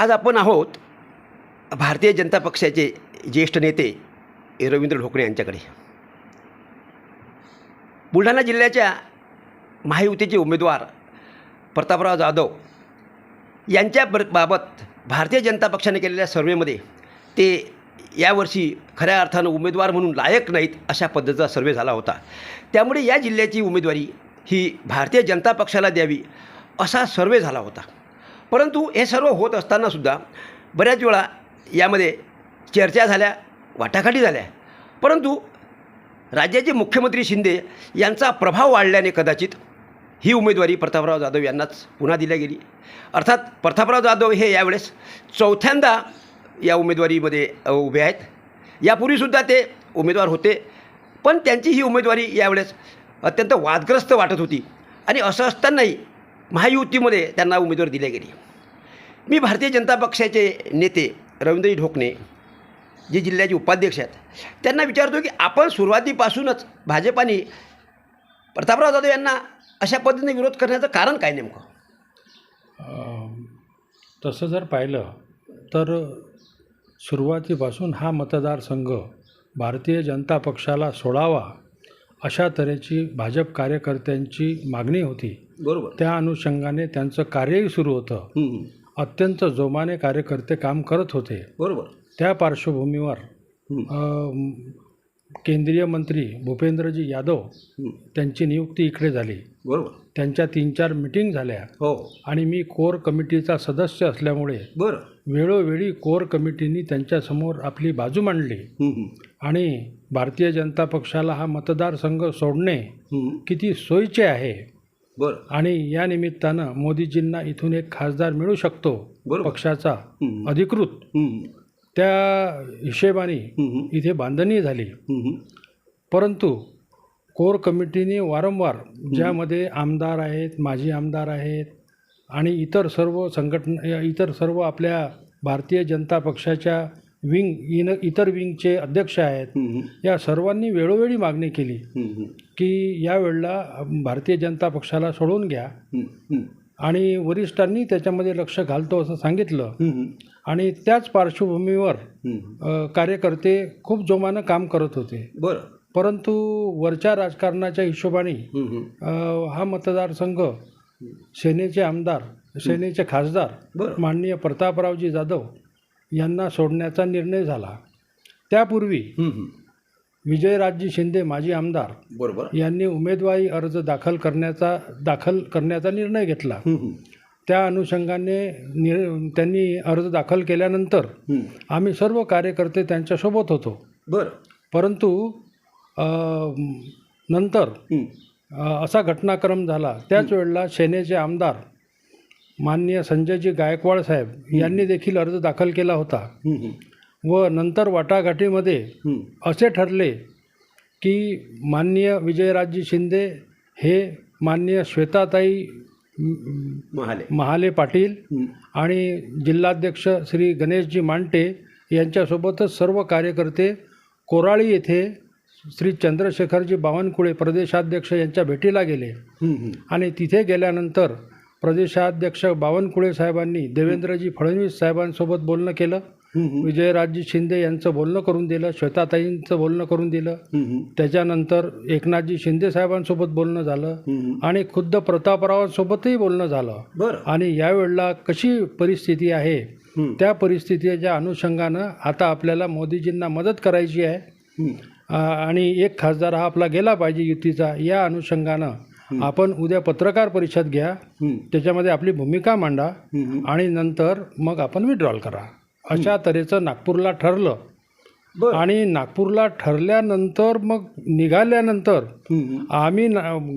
आज आपण आहोत भारतीय जनता पक्षाचे ज्येष्ठ नेते रवींद्र ढोकरे यांच्याकडे. बुलढाणा जिल्ह्याच्या महायुतीचे उमेदवार प्रतापराव जाधव यांच्या बाबत भारतीय जनता पक्षाने केलेल्या सर्वेमध्ये ते यावर्षी खऱ्या अर्थानं उमेदवार म्हणून लायक नाहीत अशा पद्धतीचा सर्वे झाला होता. त्यामुळे या जिल्ह्याची उमेदवारी ही भारतीय जनता पक्षाला द्यावी असा सर्वे झाला होता. परंतु हे सर्व होत असतानासुद्धा बऱ्याच वेळा यामध्ये चर्चा झाल्या वाटाघाटी झाल्या. परंतु राज्याचे मुख्यमंत्री शिंदे यांचा प्रभाव वाढल्याने कदाचित ही उमेदवारी प्रतापराव जाधव यांनाच पुन्हा दिल्या गेली. अर्थात प्रतापराव जाधव हे यावेळेस चौथ्यांदा या उमेदवारीमध्ये उभे आहेत. यापूर्वीसुद्धा ते उमेदवार होते पण त्यांची ही उमेदवारी यावेळेस अत्यंत वादग्रस्त वाटत होती आणि असं असतानाही महायुतीमध्ये त्यांना उमेदवारी दिल्या गेली. मी भारतीय जनता पक्षाचे नेते रवींद्रजी ढोकणे जे जिल्ह्याचे उपाध्यक्ष आहेत त्यांना विचारतो की आपण सुरुवातीपासूनच भाजपाने प्रतापराव जाधव यांना अशा पद्धतीने विरोध करण्याचं कारण काय नेमकं? तसं जर पाहिलं तर सुरुवातीपासून हा मतदारसंघ भारतीय जनता पक्षाला सोडावा अशा तऱ्हेची भाजप कार्यकर्त्यांची मागणी होती. बरोबर. त्या अनुषंगाने त्यांचं कार्यही सुरू होतं. अत्यंत जोमाने कार्यकर्ते काम करत होते. बरोबर. त्या पार्श्वभूमीवर. अं, केंद्रीय मंत्री भूपेंद्रजी यादव त्यांची नियुक्ती इकडे झाली. बरोबर. त्यांच्या तीन चार मिटिंग झाल्या. हो. आणि मी कोर कमिटीचा सदस्य असल्यामुळे बरं. वेळोवेळी कोर कमिटीनी त्यांच्यासमोर आपली बाजू मांडली. आणि भारतीय जनता पक्षाला हा मतदारसंघ सोडणे किती सोयीचे आहे बरं. आणि या निमित्तानं मोदीजींना इथून एक खासदार मिळू शकतो बरोबर. पक्षाचा अधिकृत. त्या हिशेबाने इथे बांधणी झाली. परंतु कोर कमिटीने वारंवार ज्यामध्ये आमदार आहेत माजी आमदार आहेत आणि इतर सर्व संघटना इतर सर्व आपल्या भारतीय जनता पक्षाच्या विंग इन इतर विंगचे अध्यक्ष आहेत. या सर्वांनी वेळोवेळी मागणी केली की यावेळेला भारतीय जनता पक्षाला सोडून घ्या. आणि वरिष्ठांनी त्याच्यामध्ये लक्ष घालतो असं सांगितलं. आणि त्याच पार्श्वभूमीवर कार्यकर्ते खूप जोमानं काम करत होते. बरं. परंतु वरच्या राजकारणाच्या हिशोबाने हा मतदारसंघ सेनेचे आमदार सेनेचे खासदार. माननीय प्रतापरावजी जाधव यांना सोडण्याचा निर्णय झाला. त्यापूर्वी विजयराजजी शिंदे माजी आमदार बरोबर. यांनी उमेदवारी अर्ज दाखल करण्याचा दाखल करण्याचा निर्णय घेतला. त्या अनुषंगाने निर त्यांनी अर्ज दाखल केल्यानंतर आम्ही सर्व कार्यकर्ते त्यांच्यासोबत होतो. बरं. परंतु अ, नंतर अ, असा घटनाक्रम झाला. त्याच वेळेला सेनेचे आमदार माननीय संजयजी गायकवाड साहेब यांनी देखील अर्ज दाखल केला होता. व नंतर वाटाघाटीमध्ये असे ठरले की माननीय विजयराजजी शिंदे हे माननीय श्वेताताई महाले. महाले पाटील आणि जिल्हाध्यक्ष श्री गणेशजी मांटे यांच्यासोबतच सर्व कार्यकर्ते कोराळी येथे श्री चंद्रशेखरजी बावनकुळे प्रदेशाध्यक्ष यांच्या भेटीला गेले. आणि तिथे गेल्यानंतर प्रदेशाध्यक्ष बावनकुळे साहेबांनी देवेंद्रजी फडणवीस साहेबांसोबत बोलणं केलं. विजयराजजी शिंदे यांचं बोलणं करून दिलं. श्वेताताईंचं बोलणं करून दिलं. त्याच्यानंतर एकनाथजी शिंदे साहेबांसोबत बोलणं झालं. आणि खुद्द प्रतापरावांसोबतही बोलणं झालं. बरं. आणि यावेळेला कशी परिस्थिती आहे त्या परिस्थितीच्या अनुषंगानं आता आपल्याला मोदीजींना मदत करायची आहे. आणि एक खासदार हा आपला गेला पाहिजे युतीचा या अनुषंगानं आपण उद्या पत्रकार परिषद घ्या त्याच्यामध्ये आपली भूमिका मांडा आणि नंतर मग आपण विड्रॉल करा. अशा तऱ्हेचं नागपूरला ठरलं. आणि नागपूरला ठरल्यानंतर मग निघाल्यानंतर आम्ही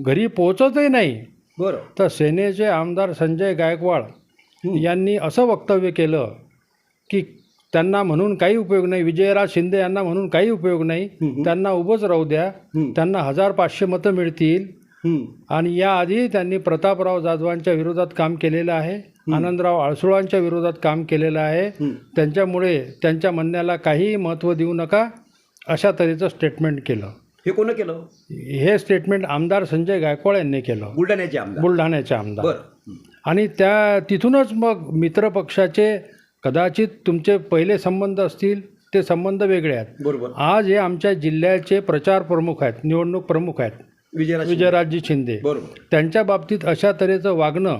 घरी पोहोचतही नाही. बरं. तर सेनेचे आमदार संजय गायकवाड यांनी असं वक्तव्य केलं की त्यांना म्हणून काही उपयोग नाही. विजयराज शिंदे यांना म्हणून काही उपयोग नाही. त्यांना उभंच राहू द्या. त्यांना हजार पाचशे मतं मिळतील. आणि याआधी त्यांनी प्रतापराव जाधवांच्या विरोधात काम केलेलं आहे आनंदराव आळसुळांच्या विरोधात काम केलेलं आहे. त्यांच्यामुळे त्यांच्या म्हणण्याला काहीही महत्त्व देऊ नका अशा तऱ्हेचं स्टेटमेंट केलं. हे कोण केलं? हे स्टेटमेंट आमदार संजय गायकवाड यांनी केलं. बुलढाण्याचे आमदार. बुलढाण्याचे आमदार. बरं. आणि त्या तिथूनच मग मित्रपक्षाचे कदाचित तुमचे पहिले संबंध असतील ते संबंध वेगळे आहेत. बरोबर. आज हे आमच्या जिल्ह्याचे प्रचार प्रमुख आहेत निवडणूक प्रमुख आहेत. विजयराज विजयराजजी शिंदे बरोबर त्यांच्या बाबतीत अशा तऱ्हेचं वागणं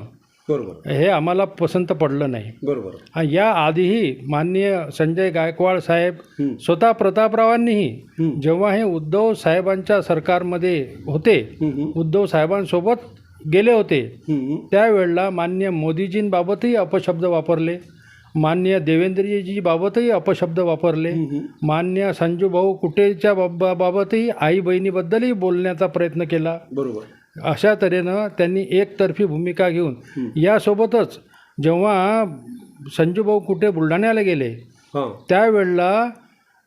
बरोबर हे आम्हाला पसंत पडलं नाही बरोबर या आधीही माननीय संजय गायकवाड साहेब हं. स्वतः प्रतापरावांनीही हं. जेव्हा हे उद्धव साहेबांच्या सरकारमध्ये होते हं, हं. उद्धव साहेबांसोबत गेले होते हं. त्यावेळेला मान्य मोदीजींबाबतही अपशब्द वापरले मान्य देवेंद्रजी बाबतही अपशब्द वापरले. मान्य संजू भाऊ कुटेच्या बाब बाबतही आई बहिणीबद्दलही बोलण्याचा प्रयत्न केला. बरोबर. अशा तऱ्हेनं त्यांनी एकतर्फी भूमिका घेऊन यासोबतच जेव्हा संजूभाऊ कुठे बुलढाण्याला गेले त्यावेळेला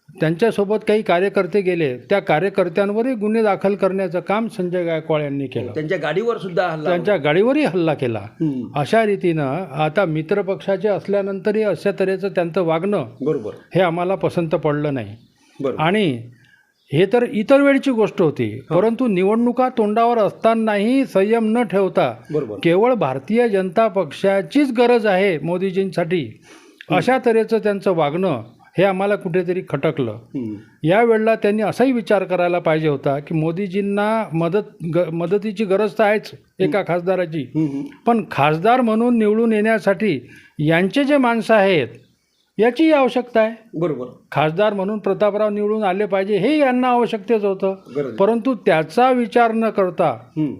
त्यांच्यासोबत काही कार्यकर्ते गेले त्या कार्यकर्त्यांवरही गुन्हे दाखल करण्याचं काम संजय गायकवाड यांनी केलं. त्यांच्या गाडीवर सुद्धा हल्ला त्यांच्या गाडीवरही हल्ला केला. अशा रीतीनं आता मित्रपक्षाचे असल्यानंतरही अशा तऱ्हेचं त्यांचं वागणं बरोबर. हे आम्हाला पसंत पडलं नाही. आणि हे तर इतर वेळची गोष्ट होती परंतु निवडणुका तोंडावर असतानाही संयम न ठेवता केवळ भारतीय जनता पक्षाचीच गरज आहे मोदीजींसाठी. अशा तऱ्हेचं त्यांचं वागणं हे आम्हाला कुठेतरी खटकलं. यावेळेला त्यांनी असाही विचार करायला पाहिजे होता की मोदीजींना मदत ग मदतीची गरज तर आहेच एका खासदाराची. पण खासदार म्हणून निवडून येण्यासाठी यांचे जे माणसं आहेत याचीही आवश्यकता आहे. बरोबर. खासदार म्हणून प्रतापराव निवडून आले पाहिजे हे यांना आवश्यकतेच होतं. परंतु त्याचा विचार न करता.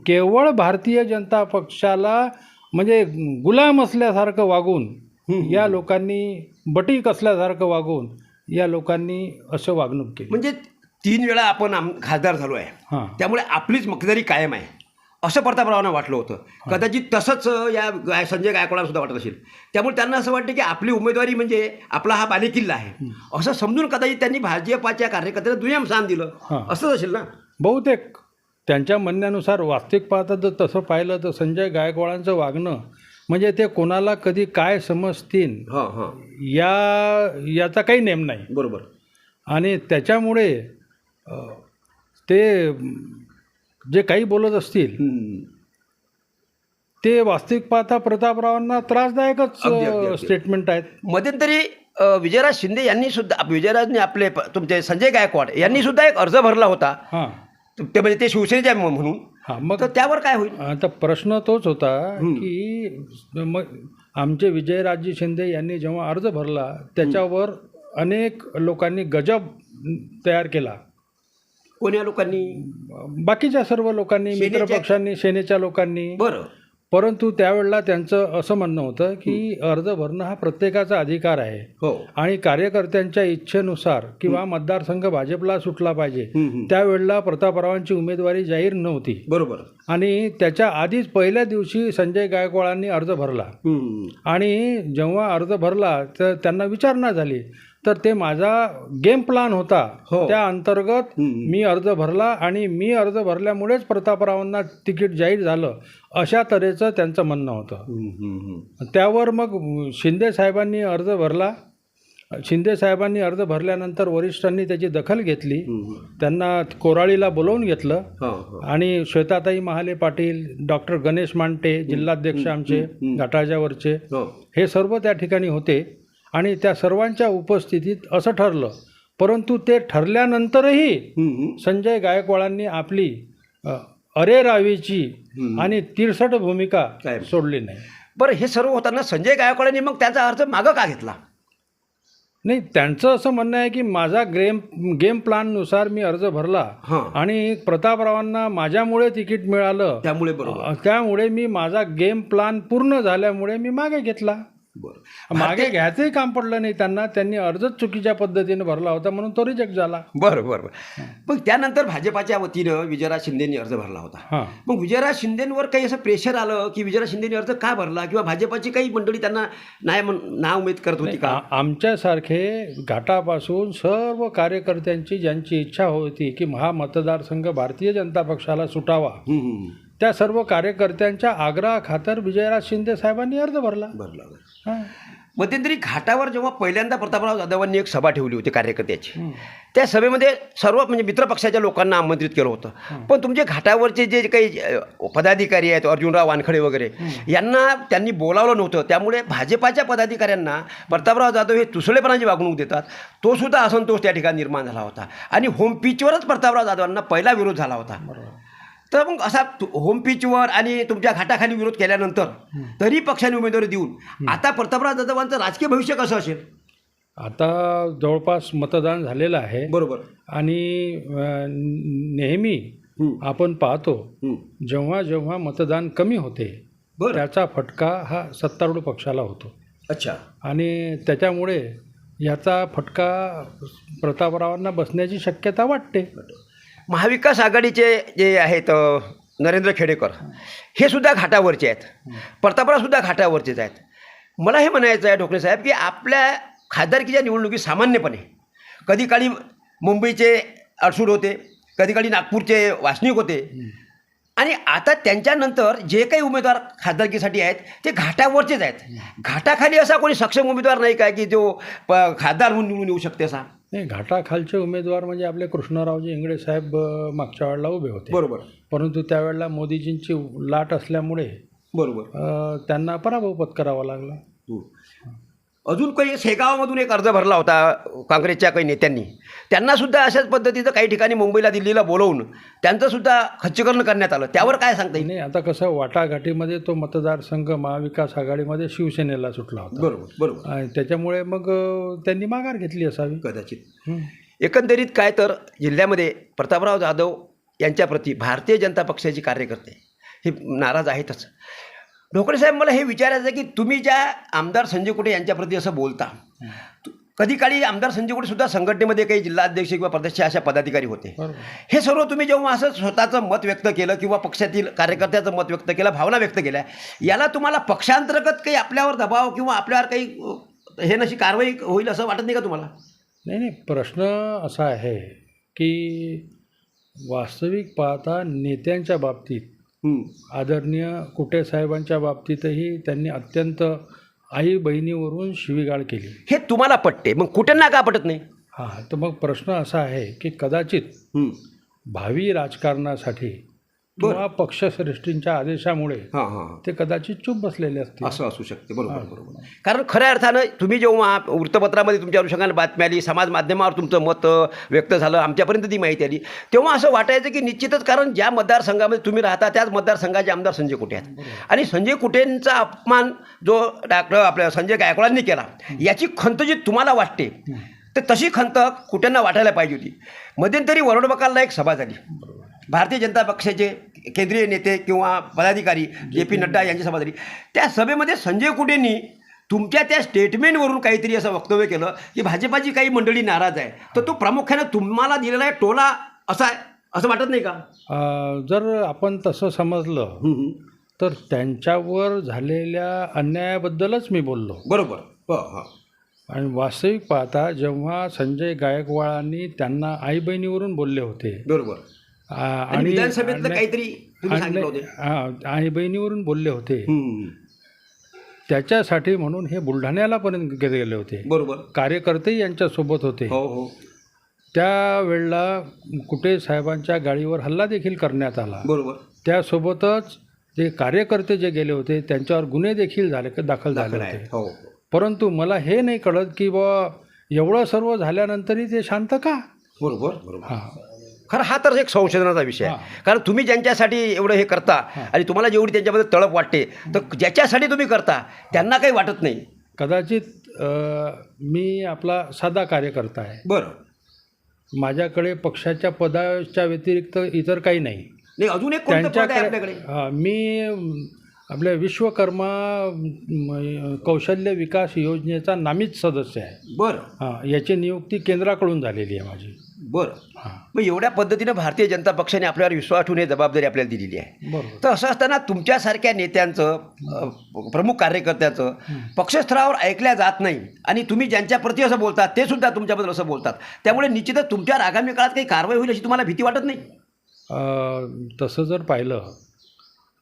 केवळ भारतीय जनता पक्षाला म्हणजे गुलाम असल्यासारखं वागून या लोकांनी बटीक असल्यासारखं वागून या लोकांनी असं वागणूक केली. म्हणजे तीन वेळा आपण आम खासदार झालो आहे. त्यामुळे आपलीच मक्तेदारी कायम आहे. असं प्रतापरावांना वाटलं होतं. कदाचित तसंच या गाय संजय गायकवाडांना सुद्धा वाटत असेल. त्यामुळे त्यांना असं वाटतं की आपली उमेदवारी म्हणजे आपला हा बालेकिल्ला आहे. असं समजून कदाचित त्यांनी भाजपाच्या कार्यकर्त्यांना दुय्यम स्थान दिलं. असंच असेल ना? बहुतेक त्यांच्या म्हणण्यानुसार वास्तविक पाहता जर तसं पाहिलं तर संजय गायकवाडांचं वागणं म्हणजे ते कोणाला कधी काय समजतील हां हां. या याचा काही नेम नाही. बरोबर. आणि त्याच्यामुळे अ, ते जे काही बोलत असतील. ते वास्तविक पाहता प्रतापरावांना त्रासदायकच अगदी, अगदी, अगदी. स्टेटमेंट आहेत. मध्यंतरी अ, विजयराज शिंदे यांनी सुद्धा विजयराजने आपले प- तुमचे संजय गायकवाड यांनी सुद्धा एक अर्ज भरला होता. हां. ते म्हणजे ते शिवसेनेचे आहे म्हणून. हां मग तर त्यावर काय होईल? आता प्रश्न तोच होता की मग आमचे विजयराजे शिंदे यांनी जेव्हा अर्ज भरला त्याच्यावर अनेक लोकांनी गजब तयार केला. कोण्या लोकांनी? बाकीच्या सर्व लोकांनी मित्रपक्षांनी सेनेच्या लोकांनी. बरं. परंतु त्यावेळेला त्यांचं असं म्हणणं होतं की अर्ज भरणं हा प्रत्येकाचा अधिकार आहे. हो. आणि कार्यकर्त्यांच्या इच्छेनुसार किंवा मतदारसंघ भाजपला सुटला पाहिजे. त्यावेळेला प्रतापरावांची उमेदवारी जाहीर नव्हती. बरोबर. आणि त्याच्या आधीच पहिल्या दिवशी संजय गायकवाडांनी अर्ज भरला. आणि जेव्हा अर्ज भरला तर त्यांना विचारणा झाली. तर ते माझा गेम प्लान होता हो. त्या अंतर्गत. मी अर्ज भरला आणि मी अर्ज भरल्यामुळेच प्रतापरावांना तिकीट जाहीर झालं अशा तऱ्हेचं त्यांचं म्हणणं होतं. त्यावर मग शिंदे साहेबांनी अर्ज भरला शिंदे साहेबांनी अर्ज भरल्यानंतर वरिष्ठांनी त्याची दखल घेतली. त्यांना कोराळीला बोलवून घेतलं हां, हां. आणि श्वेताताई महाले पाटील डॉक्टर गणेश मांटे जिल्हाध्यक्ष आमचे घाटाच्या वरचे हो. हे सर्व त्या ठिकाणी होते आणि त्या सर्वांच्या उपस्थितीत असं ठरलं. परंतु ते ठरल्यानंतरही. संजय गायकवाडांनी आपली अ, अरेरावीची हं. आणि तिरसट भूमिका? सोडली नाही. बरं हे सर्व होताना संजय गायकवाडांनी मग त्याचा अर्ज मागं का घेतला? नाही त्यांचं असं म्हणणं आहे की माझा गेम गेम प्लॅननुसार मी अर्ज भरला हां. आणि प्रतापरावांना माझ्यामुळे तिकीट मिळालं. त्यामुळे त्यामुळे मी माझा गेम प्लॅन पूर्ण झाल्यामुळे मी मागे घेतला. बरं. मागे घ्यायचंही काम पडलं नाही त्यांना त्यांनी अर्जच चुकीच्या पद्धतीने भरला होता म्हणून तो रिजेक्ट झाला. बरं बरं बरं. मग त्यानंतर भाजपाच्या वतीनं विजयराज शिंदेनी अर्ज भरला होता. मग विजयराज शिंदेंवर काही असं प्रेशर आलं की विजयराज शिंदेनी अर्ज का भरला? किंवा भाजपाची काही मंडळी त्यांना नाही म्हण ना उमेद करत होती का? आमच्यासारखे घाटापासून सर्व कार्यकर्त्यांची ज्यांची इच्छा होती की हा मतदारसंघ भारतीय जनता पक्षाला सुटावा. त्या सर्व कार्यकर्त्यांच्या आग्रहाखातर विजयराज शिंदे साहेबांनी अर्ज भरला. भरला हां. मध्यंतरी घाटावर जेव्हा पहिल्यांदा प्रतापराव जाधवांनी एक सभा ठेवली होती कार्यकर्त्याची. त्या सभेमध्ये सर्व म्हणजे मित्रपक्षाच्या लोकांना आमंत्रित केलं होतं. पण तुमचे घाटावरचे जे काही पदाधिकारी आहेत अर्जुनराव वानखडे वगैरे यांना त्यांनी बोलावलं नव्हतं. त्यामुळे भाजपाच्या पदाधिकाऱ्यांना प्रतापराव जाधव हे तुसळेपणाची वागणूक देतात. तो सुद्धा असंतोष त्या ठिकाणी निर्माण झाला होता. आणि होम पिचवरच प्रतापराव जाधवांना पहिला विरोध झाला होता. तर मग असा होम पिचवर आणि तुमच्या घाटाखाली विरोध केल्यानंतर तरी पक्षाने उमेदवारी देऊन आता प्रतापराव जाधवांचं राजकीय भविष्य कसं असेल? आता जवळपास मतदान झालेलं आहे. बरोबर. आणि नेहमी आपण पाहतो जेव्हा जेव्हा मतदान कमी होते बरं. त्याचा फटका हा सत्तारूढ पक्षाला होतो. अच्छा. आणि त्याच्यामुळे याचा फटका प्रतापरावांना बसण्याची शक्यता वाटते. महाविकास आघाडीचे जे आहेत नरेंद्र खेडेकर हे सुद्धा घाटावरचे आहेत. प्रतापरावसुद्धा घाटावरचेच आहेत. मला हे म्हणायचं आहे ढोकळे साहेब की आपल्या खासदारकीच्या निवडणुकीत सामान्यपणे कधी काळी मुंबईचे अडसूड होते कधी काळी नागपूरचे वासनिक होते. आणि आता त्यांच्यानंतर जे काही उमेदवार खासदारकीसाठी आहेत ते घाटावरचेच आहेत. घाटाखाली असा कोणी सक्षम उमेदवार नाही काय की जो प खासदार म्हणून निवडून येऊ शकते असा? नाही घाटाखालचे उमेदवार म्हणजे आपले कृष्णरावजी इंगळे साहेब मागच्या वेळेला उभे होते. बरोबर. परंतु त्यावेळेला मोदीजींची लाट असल्यामुळे बरोबर. त्यांना पराभव पत्करावा लागला. अजून काही शेगावमधून एक अर्ज भरला होता काँग्रेसच्या काही नेत्यांनी. त्यांनासुद्धा अशाच पद्धतीचं काही ठिकाणी मुंबईला दिल्लीला बोलवून त्यांचंसुद्धा खच्चीकरण करण्यात आलं. त्यावर काय सांगता येईल? नाही आता कसं वाटाघाटीमध्ये तो मतदारसंघ महाविकास आघाडीमध्ये शिवसेनेला सुटला होता. बरोबर बरोबर. आणि त्याच्यामुळे मग त्यांनी माघार घेतली असावी. कदाचित. एकंदरीत काय तर जिल्ह्यामध्ये प्रतापराव जाधव यांच्याप्रती भारतीय जनता पक्षाचे कार्यकर्ते हे नाराज आहेतच. ढोकळे साहेब मला हे विचारायचं आहे की तुम्ही ज्या आमदार संजय कुटे यांच्याप्रती असं बोलता कधी काळी आमदार संजय कुटे सुद्धा संघटनेमध्ये काही जिल्हाध्यक्ष किंवा प्रदेशचे अशा पदाधिकारी होते. हे सर्व तुम्ही जेव्हा असं स्वतःचं मत व्यक्त केलं किंवा पक्षातील कार्यकर्त्याचं मत व्यक्त केलं भावना व्यक्त केल्या याला तुम्हाला पक्षांतर्गत काही आपल्यावर दबाव किंवा आपल्यावर काही हे नशी कारवाई होईल असं वाटत नाही का तुम्हाला? नाही नाही प्रश्न असा आहे की वास्तविक पाहता नेत्यांच्या बाबतीत आदरणीय कुटे साहेबांच्या बाबतीतही त्यांनी अत्यंत आई बहिणीवरून शिवीगाळ केली. हे तुम्हाला पटते. मग कुठे का पटत नाही? हां तर मग प्रश्न असा आहे की कदाचित भावी राजकारणासाठी किंवा पक्षश्रेष्ठींच्या आदेशामुळे हां हां ते कदाचित चूप बसलेले असतील. असं असू शकते. बरोबर बरोबर. कारण खऱ्या अर्थानं तुम्ही जेव्हा वृत्तपत्रामध्ये तुमच्या अनुषंगाने बातमी आली समाज माध्यमावर तुमचं मत व्यक्त झालं आमच्यापर्यंत ती माहिती आली तेव्हा असं वाटायचं की निश्चितच कारण ज्या मतदारसंघामध्ये तुम्ही राहता त्याच मतदारसंघाचे आमदार संजय कुटे आहेत. आणि संजय कुटेंचा अपमान जो डॉक्टर आपल्या संजय गायकवाडांनी केला याची खंत जी तुम्हाला वाटते तर तशी खंत कुट्यांना वाटायला पाहिजे होती. मध्यंतरी वरोडबकालला एक सभा झाली. भारतीय जनता पक्षाचे केंद्रीय नेते किंवा पदाधिकारी जे पी नड्डा यांची सभा झाली त्या सभेमध्ये संजय कुटेंनी तुमच्या त्या स्टेटमेंटवरून काहीतरी असं वक्तव्य केलं की भाजपाची काही मंडळी नाराज आहे. तर तो प्रामुख्याने तुम्हाला दिलेला आहे टोला असा आहे असं वाटत नाही का? जर आपण तसं समजलं तर त्यांच्यावर झालेल्या अन्यायाबद्दलच मी बोललो. बरोबर. हो हो. आणि वास्तविक पाहता जेव्हा संजय गायकवाडांनी त्यांना आई बहिणीवरून बोलले होते बरोबर. आणि विधानसभेतलं काहीतरी तुम्ही सांगितलं होते. हा, आई बहिणीवरून बोलले होते. हम्म. त्याच्यासाठी म्हणून हे बुलढाण्याला पर्यंत गेले होते. बरोबर. कार्यकर्तेही यांच्यासोबत होते. हो हो. त्यावेळेला कुटे साहेबांच्या गाडीवर हल्ला देखील करण्यात आला. बरोबर. त्यासोबतच जे कार्यकर्ते जे गेले होते त्यांच्यावर गुन्हे देखील झाले दाखल झाले दाखल आहे होते हो. परंतु मला हे नाही कळत की बा एवढं सर्व झाल्यानंतरही ते शांत का? बरोबर बरोबर. हां. खरं हा तर एक संशोधनाचा विषय आहे. कारण तुम्ही ज्यांच्यासाठी एवढं हे करता आणि तुम्हाला जेवढी त्यांच्यामध्ये तळप वाटते तर ज्याच्यासाठी तुम्ही करता त्यांना काही वाटत नाही. कदाचित मी आपला साधा कार्यकर्ता आहे. बरं. माझ्याकडे पक्षाच्या पदाच्या व्यतिरिक्त इतर काही नाही. नाही अजून एक आपल्याकडे? हा, मी आपल्या विश्वकर्मा कौशल्य विकास योजनेचा नामीच सदस्य आहे. बरं. हां याची नियुक्ती केंद्राकडून झालेली आहे माझी. बरं. मग एवढ्या पद्धतीनं भारतीय जनता पक्षाने आपल्यावर विश्वास ठेवून ही जबाबदारी आपल्याला दिलेली आहे. तर असं असताना तुमच्यासारख्या नेत्यांचं प्रमुख कार्यकर्त्याचं पक्षस्तरावर ऐकल्या जात नाही आणि तुम्ही ज्यांच्याप्रती असं बोलतात ते सुद्धा तुमच्याबद्दल असं बोलतात. त्यामुळे निश्चितच तुमच्यावर आगामी काळात काही कारवाई होईल अशी तुम्हाला भीती वाटत नाही? तसं जर पाहिलं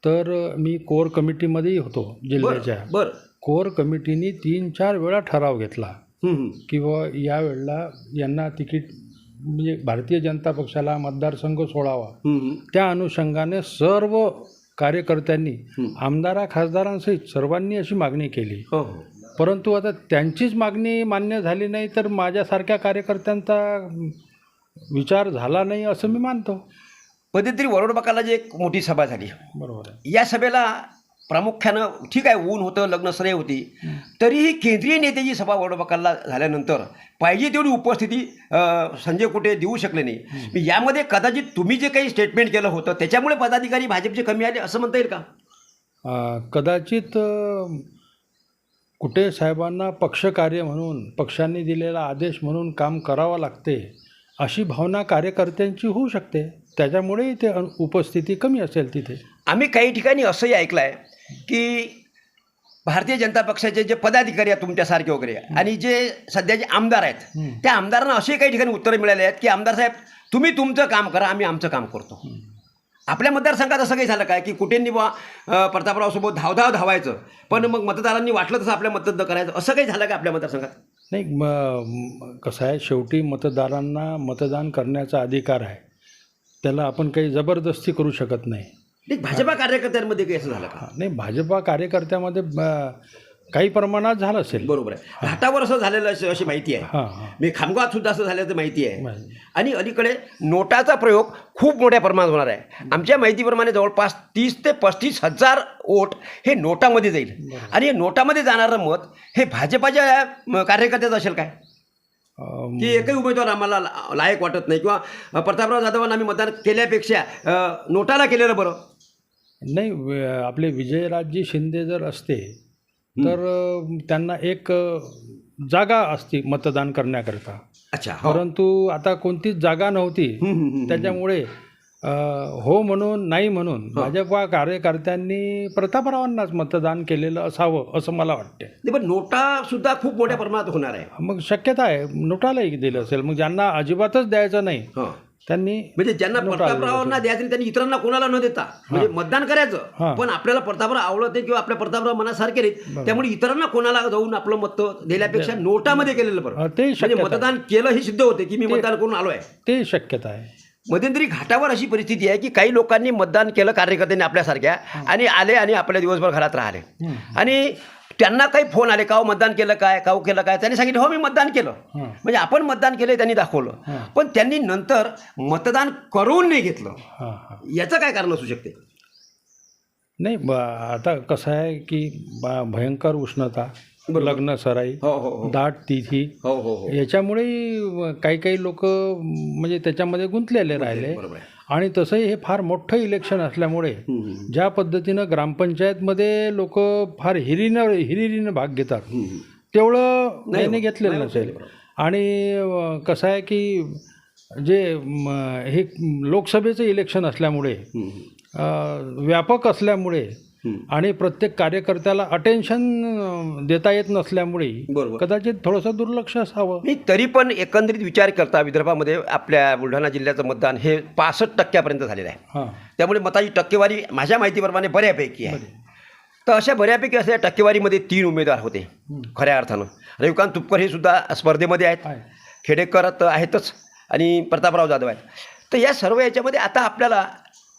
तर मी कोर कमिटीमध्येही होतो जिल्ह्याच्या. बरं कोर कमिटीने तीन चार वेळा ठराव घेतला हम्म, हम्म. की बुवा या वेळेला यांना तिकीट म्हणजे भारतीय जनता पक्षाला मतदारसंघ सोडावा. त्या अनुषंगाने सर्व कार्यकर्त्यांनी. आमदारा खासदारांसहित सर्वांनी अशी मागणी केली. हो हो. परंतु आता त्यांचीच मागणी मान्य झाली नाही तर माझ्यासारख्या कार्यकर्त्यांचा विचार झाला नाही असं मी मानतो. मध्यंतरी वरोडबाकाला जी एक मोठी सभा झाली. बरोबर या सभेला प्रामुख्यानं ठीक आहे ऊन होतं लग्नसरे होती. तरीही केंद्रीय नेत्याची सभा वडोबाकाला झाल्यानंतर पाहिजे तेवढी उपस्थिती संजय कुठे देऊ शकले नाही. मी यामध्ये कदाचित तुम्ही जे काही स्टेटमेंट केलं होतं त्याच्यामुळे पदाधिकारी भाजपचे कमी आले असं म्हणता येईल का? कदाचित कुठे साहेबांना पक्षकार्य म्हणून पक्षांनी दिलेला आदेश म्हणून काम करावं लागते. अशी भावना कार्यकर्त्यांची होऊ शकते. त्याच्यामुळे ते अन- उपस्थिती कमी असेल तिथे. आम्ही काही ठिकाणी असंही ऐकलं आहे की भारतीय जनता पक्षाचे जे पदाधिकारी आहेत तुमच्यासारखे वगैरे आणि जे सध्याचे आमदार आहेत हं. त्या आमदारांना असे काही ठिकाणी उत्तरं मिळाले आहेत की आमदार साहेब तुम्ही तुमचं काम करा आम्ही आमचं काम करतो. आपल्या मतदारसंघात असं काही झालं काय की कुठेंनी बा अं, प्रतापरावसोबत धावधाव धावायचं पण मग मतदारांनी वाटलं तसं आपल्या मतदान करायचं असं काही झालं का आपल्या मतदारसंघात? नाही म कसं आहे शेवटी मतदारांना मतदान करण्याचा अधिकार आहे. त्याला आपण काही जबरदस्ती करू शकत नाही. नाही भाजपा कार्यकर्त्यांमध्ये काही असं झालं का? नाही भाजपा कार्यकर्त्यामध्ये काही प्रमाणात झालं असेल. बरोबर आहे. घाटावर असं झालेलं अशी अशी माहिती आहे. मी खामगावात सुद्धा असं झाल्याचं माहिती आहे. आणि अलीकडे नोटाचा प्रयोग खूप मोठ्या प्रमाणात होणार आहे. आमच्या माहितीप्रमाणे जवळपास तीस ते पस्तीस हजार वोट हे नोटामध्ये जाईल. आणि हे नोटामध्ये जाणारं मत हे भाजपाच्या कार्यकर्त्याचं असेल काय? की एकही उमेदवार आम्हाला लायक वाटत नाही. किंवा प्रतापराव जाधवांना आम्ही मतदान केल्यापेक्षा नोटाला केलेलं बरं? नाही आपले विजयराजजी शिंदे जर असते तर त्यांना एक जागा असती मतदान करण्याकरता. अच्छा हो. परंतु आता कोणतीच जागा नव्हती. त्याच्यामुळे हो म्हणून नाही म्हणून भाजपा कार्यकर्त्यांनी प्रतापरावांनाच मतदान केलेलं असावं असं मला वाटते नाही, पण नोटा सुद्धा खूप मोठ्या प्रमाणात होणार आहे. मग शक्यता आहे नोटालाही दिलं असेल. मग ज्यांना अजिबातच द्यायचं नाही हं. त्यांनी म्हणजे ज्यांना प्रतापरावांना द्यायचं त्यांनी इतरांना कोणाला न देता म्हणजे मतदान करायचं. पण आपल्याला प्रतापराव आवडत नाही किंवा आपल्या प्रतापराव मनासारखे नाहीत त्यामुळे इतरांना कोणाला जाऊन आपलं मत दिल्यापेक्षा नोटामध्ये केलेलं बरं ते म्हणजे मतदान केलं हे सिद्ध होते की मी मतदान करून आलो आहे ते शक्यता आहे. मध्यंतरी घाटावर अशी परिस्थिती आहे की काही लोकांनी मतदान केलं कार्यकर्त्यांनी आपल्यासारख्या आणि आले आणि आपल्या दिवसभर घरात राहिले. आणि त्यांना काही फोन आले का मतदान केलं काय का हो केलं काय? त्यांनी सांगितलं हो मी मतदान केलं. म्हणजे आपण मतदान केलं त्यांनी दाखवलं. पण त्यांनी नंतर मतदान करून नाही घेतलं. याचं काय कारण असू शकते? नाही आता कसं आहे की ब- भयंकर उष्णता लग्न सराई हो हो हो. दाट तिथी हो हो हो. याच्यामुळे काही काही लोक म्हणजे त्याच्यामध्ये गुंतलेले राहिले. बरोबर आहे. आणि तसंही हे फार मोठं इलेक्शन असल्यामुळे ज्या पद्धतीनं ग्रामपंचायतमध्ये लोक फार हिरीनं हिरिरीनं भाग घेतात. तेवढं नाही याने घेतलेलं नसेल. आणि कसं आहे की जे हे लोकसभेचं इलेक्शन असल्यामुळे व्यापक असल्यामुळे. आणि प्रत्येक कार्यकर्त्याला अटेन्शन देता येत नसल्यामुळे बरोबर. कदाचित थोडंसं दुर्लक्ष असावं. नाही तरी पण एकंदरीत विचार करता विदर्भामध्ये आपल्या बुलढाणा जिल्ह्याचं मतदान हे पासष्ट टक्क्यापर्यंत झालेलं आहे. त्यामुळे मताची टक्केवारी माझ्या माहितीप्रमाणे बऱ्यापैकी आहे. तर अशा बऱ्यापैकी असल्या टक्केवारीमध्ये तीन उमेदवार होते खऱ्या अर्थानं. रविकांत तुपकर हे सुद्धा स्पर्धेमध्ये आहेत. आहे. खेडेकर तर आहेतच आणि प्रतापराव जाधव आहेत. तर या सर्व याच्यामध्ये आता आपल्याला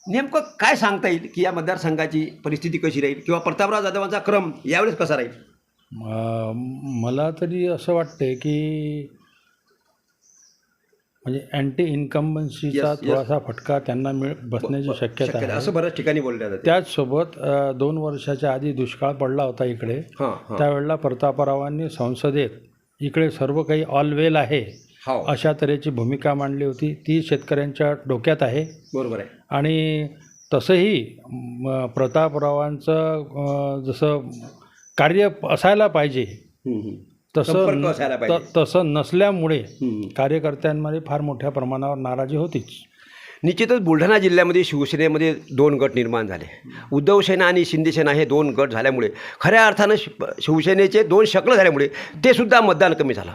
नेमकं काय सांगता येईल की या मतदारसंघाची परिस्थिती कशी राहील किंवा प्रतापराव जाधवांचा क्रम यावेळेस कसा राहील? मला तरी असं वाटते की म्हणजे अँटी इन्कम्बन्सीचा Yes, yes. थोडासा फटका त्यांना मिळ बसण्याची शक्यता आहे. असं बऱ्याच ठिकाणी बोलल्या जाते त्याचसोबत दोन वर्षाच्या आधी दुष्काळ पडला होता इकडे. त्यावेळेला प्रतापरावांनी संसदेत इकडे सर्व काही ऑल वेल आहे. हो. अशा तऱ्हेची भूमिका मांडली होती. ती शेतकऱ्यांच्या डोक्यात आहे. बरोबर आहे. आणि तसंही म, प्रतापरावांचं अ, जसं कार्य असायला पाहिजे हम्म, हम्म. तसं संपर्क त-. तसं नसल्यामुळे हम्म. कार्यकर्त्यांमध्ये फार मोठ्या प्रमाणावर नाराजी होतीच. निश्चितच बुलढाणा जिल्ह्यामध्ये शिवसेनेमध्ये दोन गट निर्माण झाले. उद्धव सेना आणि शिंदे सेना हे दोन गट झाल्यामुळे खऱ्या अर्थानं शि- शिवसेनेचे दोन शकलं झाल्यामुळे ते सुद्धा मतदान कमी झालं.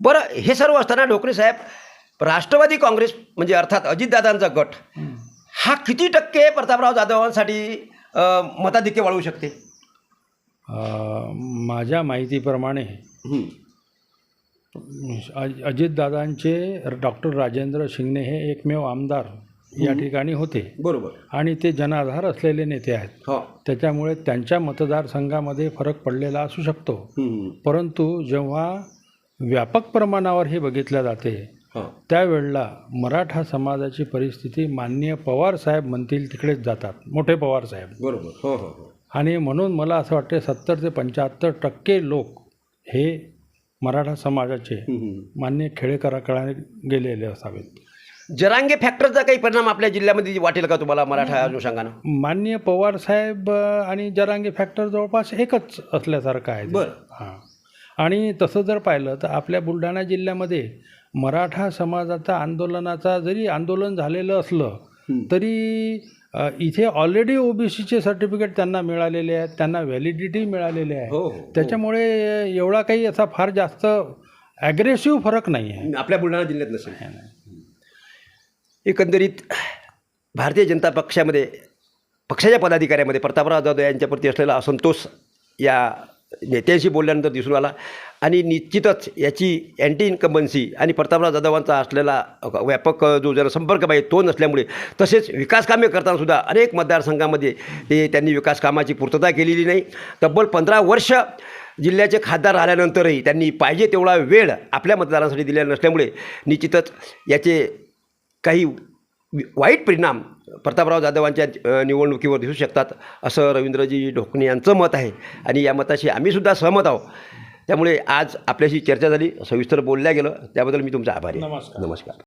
बरं हे सर्व असताना ढोकरे साहेब राष्ट्रवादी काँग्रेस म्हणजे अर्थात अजितदादांचा गट हा किती टक्के प्रतापराव जाधवांसाठी मताधिक्य वाढवू शकते? माझ्या माहितीप्रमाणे अज अजितदादांचे डॉक्टर राजेंद्र शिंगणे हे एकमेव आमदार या ठिकाणी होते. बरोबर. आणि ते जनाधार असलेले नेते आहेत. हो. त्याच्यामुळे त्यांच्या मतदारसंघामध्ये फरक पडलेला असू शकतो. परंतु जेव्हा व्यापक प्रमाणावर हे बघितलं जाते. हो. त्यावेळेला मराठा समाजाची परिस्थिती माननीय पवारसाहेब म्हणतील तिकडेच जातात. मोठे पवारसाहेब बरोबर. हो हो हो. आणि म्हणून मला असं वाटते सत्तर ते पंच्याहत्तर टक्के लोक हे मराठा समाजाचे मान्य खेडेकराकडे गेलेले असावेत. जरांगे फॅक्टरचा काही परिणाम आपल्या जिल्ह्यामध्ये वाटेल का तुम्हाला मराठा अनुषंगानं मान्य पवारसाहेब अ, आणि जरांगे फॅक्टर जवळपास एकच असल्यासारखं आहे. बरं. हां. आणि तसं जर पाहिलं तर आपल्या बुलढाणा जिल्ह्यामध्ये मराठा समाजाचा आंदोलनाचा जरी आंदोलन झालेलं असलं तरी इथे ऑलरेडी ओबीसीचे सर्टिफिकेट त्यांना मिळालेले आहेत त्यांना व्हॅलिडिटी मिळालेली आहे. हो हो. त्याच्यामुळे एवढा काही असा फार जास्त ॲग्रेसिव्ह फरक नाही आहे. आपल्या बुलढाणा जिल्ह्यात नसेल. एकंदरीत भारतीय जनता पक्षामध्ये पक्षाच्या पदाधिकाऱ्यामध्ये प्रतापराव जाधव यांच्याप्रती असलेला असंतोष या नेत्यांशी बोलल्यानंतर दिसून आला. आणि निश्चितच याची अँटी इन्कम्बन्सी आणि प्रतापराव जाधवांचा असलेला व्यापक जो जनसंपर्क पाहिजे तो नसल्यामुळे तसेच विकासकामे करताना सुद्धा अनेक मतदारसंघामध्ये ते त्यांनी विकासकामाची पूर्तता केलेली नाही. तब्बल पंधरा वर्ष जिल्ह्याचे खासदार राहिल्यानंतरही त्यांनी पाहिजे तेवढा वेळ आपल्या मतदारांसाठी दिलेला नसल्यामुळे निश्चितच याचे काही वाईट परिणाम प्रतापराव जाधवांच्या निवडणुकीवर दिसू शकतात असं रवींद्रजी ढोकणे यांचं मत आहे. आणि या मताशी आम्हीसुद्धा सहमत आहोत. त्यामुळे आज आपल्याशी चर्चा झाली सविस्तर बोलल्या गेलं. त्याबद्दल मी तुमचा आभारी आहे. नमस्कार. नमस्कार.